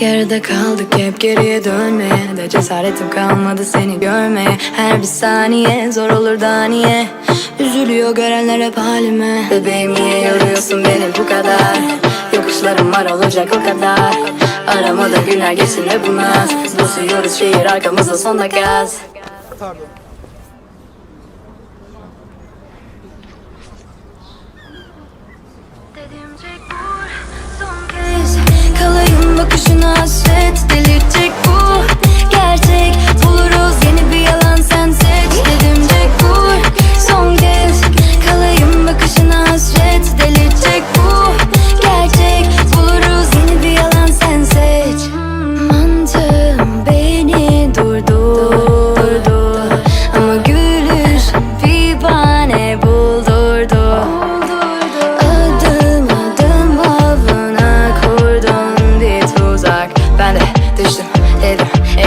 Yarıda kaldık hep geriye dönmeye De cesaretim kalmadı seni görmeye. Her bir saniye zor olur da niye Üzülüyor görenler hep halime. Bebeğim niye yoruyorsun beni bu kadar? Yokuşlarım var olacak o kadar. Aramada günler geçsin ve bu naz Basıyoruz şehir arkamızda sonda gaz. Dedimcek vur son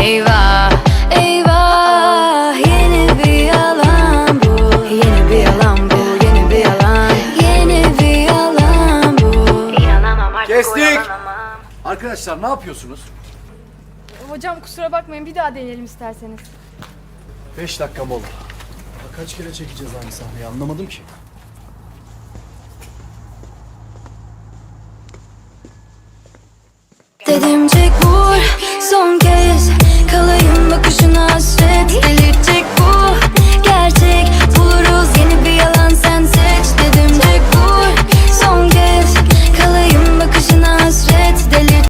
eyvah eyvah Yeni bir yalan bu Yeni bir yalan bu Yeni bir yalan Yeni bir yalan bu İnanamam artık Kestik. oyalanamam. Arkadaşlar ne yapıyorsunuz? Hocam kusura bakmayın bir daha deneyelim isterseniz. 5 dakika mola. Kaç kere çekeceğiz aynı sahneyi anlamadım ki. Dedimcek vur son